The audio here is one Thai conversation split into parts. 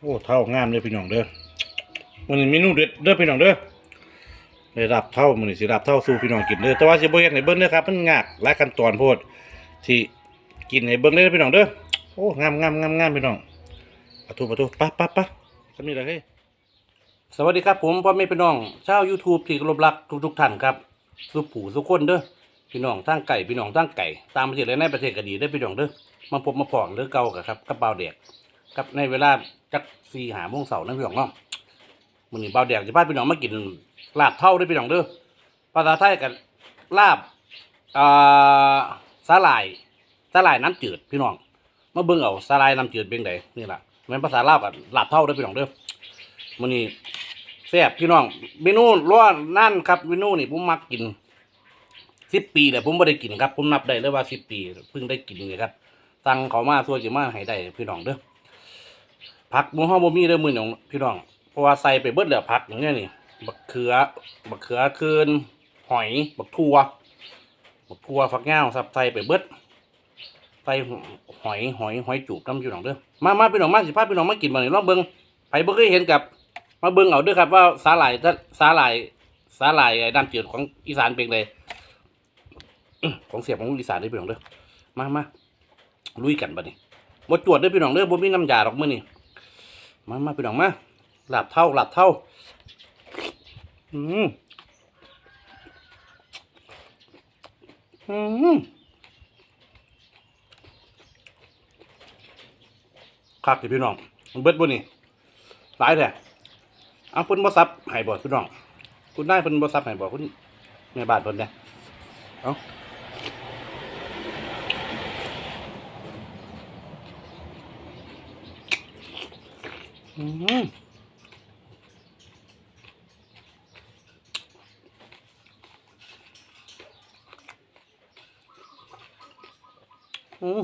โอ้เท่างามเลยพี่น้องเด้อมันนี้เมนูเด็ดเด้อพี่น้องเด้อได้รับเท่ามันนี้สิรับเท่าสู่พี่น้องกินเด้อแต่ว่าสิบ่เฮ็ดให้เบิ่งเด้อครับมันยากหลายขั้นตอนโพดที่กินให้เบิ่งเด้อพี่น้องเด้อโอ้งามงามงามงามพี่น้องปะทุปะทุปะปะปะสำนี้เลยเฮ้สวัสดีครับผมพ่อแม่พี่น้องชาว YouTube ที่เคารพรักทุกๆท่านครับสุผู้สุกคนเด้อพี่น้องทางไก่พี่น้องทางไก่ตามประเทศและในประเทศก็ดีเด้อพี่น้องเด้อมาพบมาพองเด้อเก่ากับครับกระเป๋าแดกครับในเวลา จักสี่หาโมงเสาร์นั่นพี่น้องเนาะมื้อนี้เบาแดกจะพาพี่น้องมากินลาบเท่าเด้พี่น้องเด้อภาษาไทยกันลาบอ่าสาหร่ายสาหร่ายน้ำจืดพี่น้องมาเบิ่งเอาสาหร่ายน้ำจืดเป็นไงนี่ล่ะแม่นภาษาลาวกับลาบเท่าเด้พี่น้องเด้อมื้อนี้แซ่บพี่น้องเมนูร้อนนั่นครับเมนูนี่ผมมักกินสิบปีเลยผมไม่ได้กินครับ ผมนับได้เลยว่าสิบปีเพิ่งได้กินเลยครับสั่งเขามาส่วนจะมาให้ได้พี่น้องเด้อ ผักหมูฮ้อบ่มีเด้อมื้อนี้พี่น้องเพราะว่าใส่ไปเบิดแล้วผักอย่างเงี้ยนี่บักเขือบักเขือคืนหอยบักทั่วบักทั่วฝักยาวสับใส่ไปเบิดใส่หอยหอยหอยจูบน้ำพี่น้องเด้อมามาพี่น้องมาสิพาพี่น้องมากินมานี่ลองเบิ่งไผบ่เคยเห็นกับ มาเบิ่งเอาด้อครับว่าสาหร่ายถ้าสาหร่ายสาหร่ายไอ้น้ำจืดของอีสานเป็นไงของเสียบของอีสานเด้พี่น้องเด้อมามาลุยกันบัดนี้บ่จวดเด้อพี่น้องเด้อบ่มีน้ำยาดอกมื้อนี้ มามาพี่น้องมาหลับเท่าหลับเท่าอืมอืมคักดิพี่น้องมันเบิดบ่นี่หลายแท้เอาเพิ่นบ่ซับให้บ่พี่น้อง คุณได้เพิ่นบ่ซับให้บ่คุณแม่บ้านเพิ่นเด้เอา อืม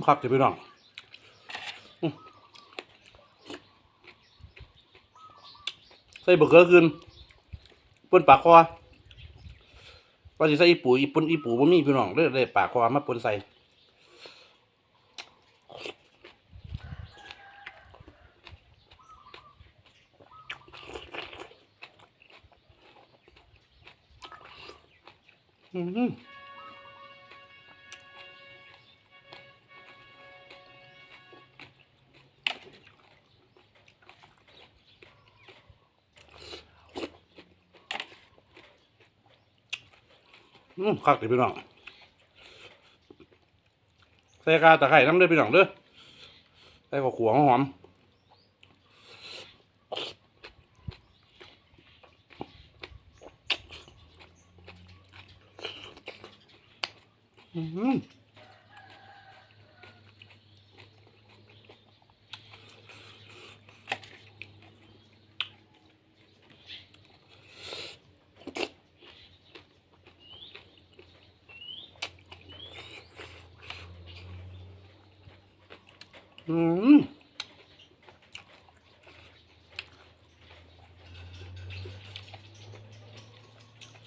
ครับเดี๋ยวพี่น้องใส่บะเขือคืนปนปากคอว่าสิใส่อีปูอีปนอีปูบ่มีพี่น้องเลยเลยปากคอมาปนใส่ อืมคักเดี๋ยพี่น้องใส่กาตะไคร้น้ำเด้อพี่น้องเด้อใส่ข้าวขัวหอม อืม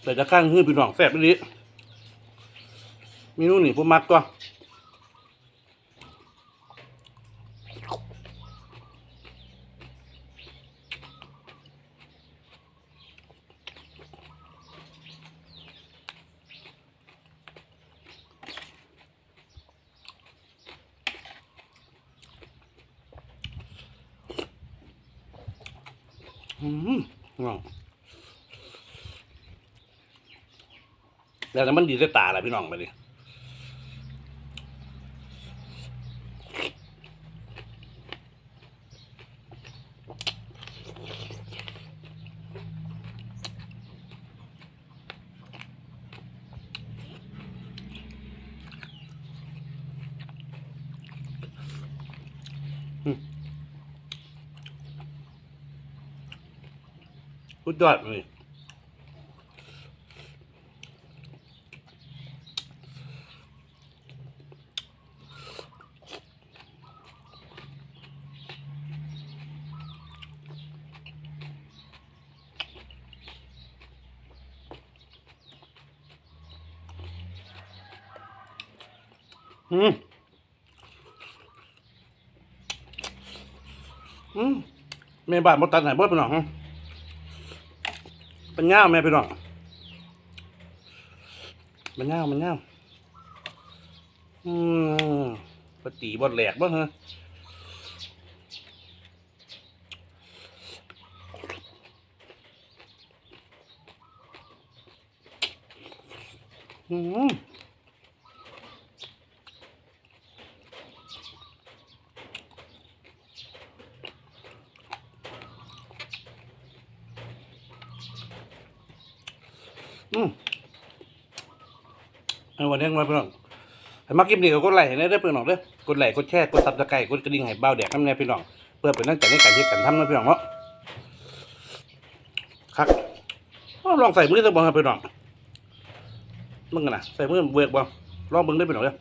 แต่จะข้างหื้อพี่น้องแซ่บไปดิ เมนูนี่ผมมักตัวอืมว้าวแล้วมันดีด้วยตาแหละพี่น้องไปดิ สุดยอดเลยอืม อืมแม่บ้านบ่ตัดให้บ่พี่น้อง เป็นย่าวแม่พี่น้องมันย่าวมันย่าอืมปตีบ่แหลกบ้างฮะอืม อืมเอาวันนี้มาเพื่อนมาคลิปนี้ก็กดไลค์ให้ได้เพื่อนน้องเด้อกดไลค์กดแชร์กดซับสไครต์กดกระดิ่งให้เบาแดกน้ำแน่พี่น้องเพื่อเป็นนั่งใจในการที่กันทำนะพี่น้องเนาะครับเอาลองใส่มือสักบ้างครับพี่น้องมึงกันนะใส่มือเบือกบ้างลองเบิ้งได้พี่น้องเด้อ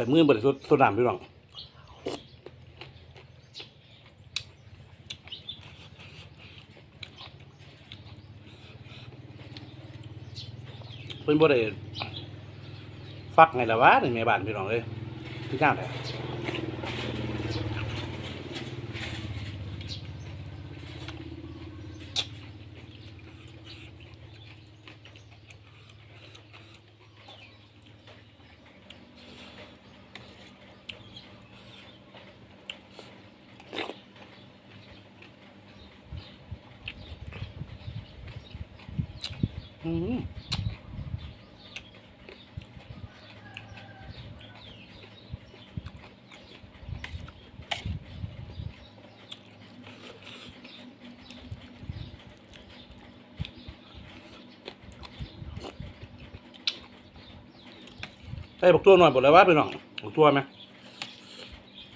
ส่มือบริสุทธิ์สุดน้ำพี่น้องเป็นบ่ได้ฟักไงล่ะวะในแม่บ้านพี่น้องเลยพี่ข้างแต่ อืมใส่บักตัวหน่อยหมดเลยว่าพี่น้องบักตัวไหม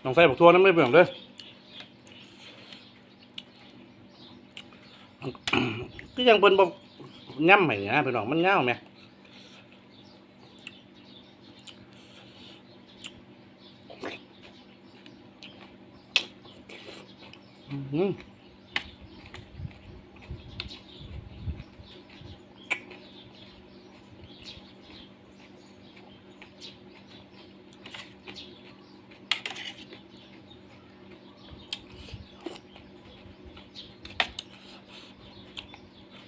น้องใส่บักตัวนั้นไม่เปลี่ยนเลยก็ยังเป็นบ่ ย่ำใหม่นะพี่น้องมันเง่าไหมอืม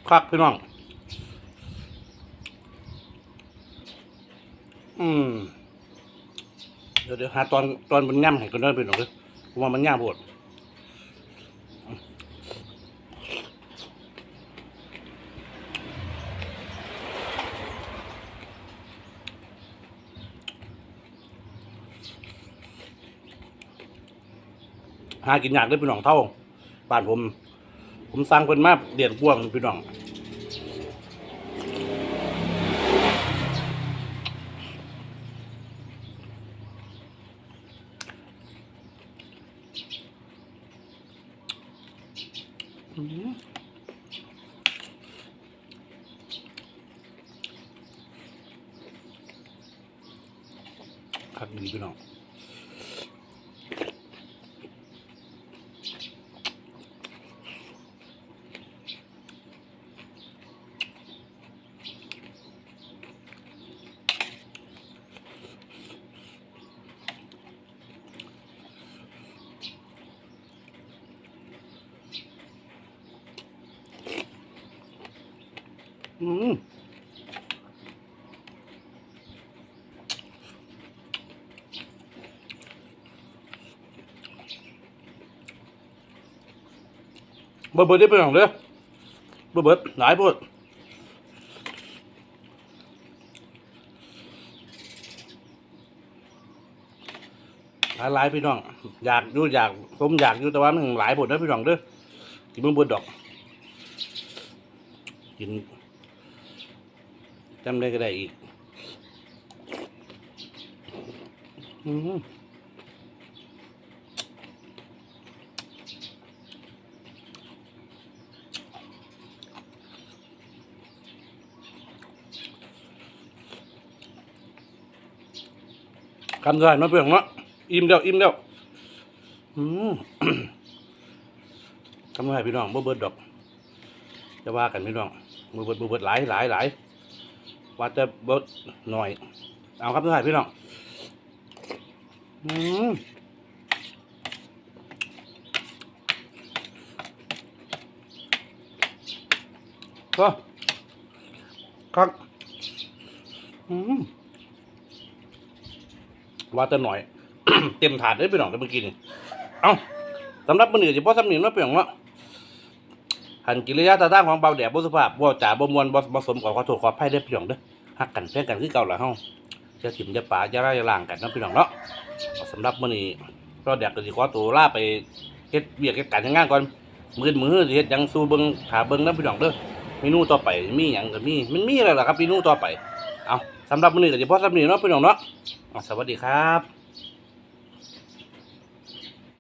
ครับพี่น้อง อืมเดี๋ยวเดี๋ยวหาตอนตอนมันย่ำให้กันเด้อพี่น้องเด้อผมว่ามันย่ำปวดหากินยากเด้อพี่น้องเท่าบ้านผม ผมสั่งเพิ่นมาเดือนกว่าพี่น้อง อืม คักดีพี่น้องอืม เบิดเบิดได้ไปหน่องเด้อเบิดเบิดหลายโพดหลายหลายพี่น้อง อยากอยู่อยากผมอยากอยู่แต่ว่ามันหลายโพดนะพี่น้องเด้อกินเบิ่งเบิดดอก กินจำได้ก็ได้อีก อืม คำสุดท้ายมาเพียงเนาะอิ่มแล้วอิ่มแล้วอืมคำสุดท้ายพี่น้องบ่เบิดดอก จะว่ากันพี่น้องบ่เบิดบ่เบิดหลายหลายหลายว่าจะเบิดหน่อย เอาครับสุดท้ายพี่น้องอืมก็ครับอืม ว่าจะหน่อย เต็มถาดเลยพี่น้องจะไปกินเอ้าสำหรับมื้อนี้สิบ่สำนีเนาะพี่น้องเนาหันกิริยาตาตั้งของเบาแดดบ่สุภาพบ่จ๋าบ่มวนบ่บ่สมขอขอโทษขออภัยเด้อพี่น้องเด้อฮักกันแพ้กันคือเก่าล่ะเฮาจะถิ่มจะป่าจะร่าจะล่างกันนะพี่น้องเนาะสำหรับมื้อนี้ก็แดกก็สิขอตัวลาไปเฮ็ดเวียกเฮ็ดการงานก่อนมื้อมื้อสิเฮ็ดหยังสู่เบิ่งหาเบิ่งเด้อพี่น้องเด้อเมนูต่อไปมีหยังก็มีมันมีอะไรล่ะครับเมนูต่อไปเอาสำหรับมื้อนี้ก็สิพอสำนี้เนาะพี่น้องเนาะ สวัสดีครับ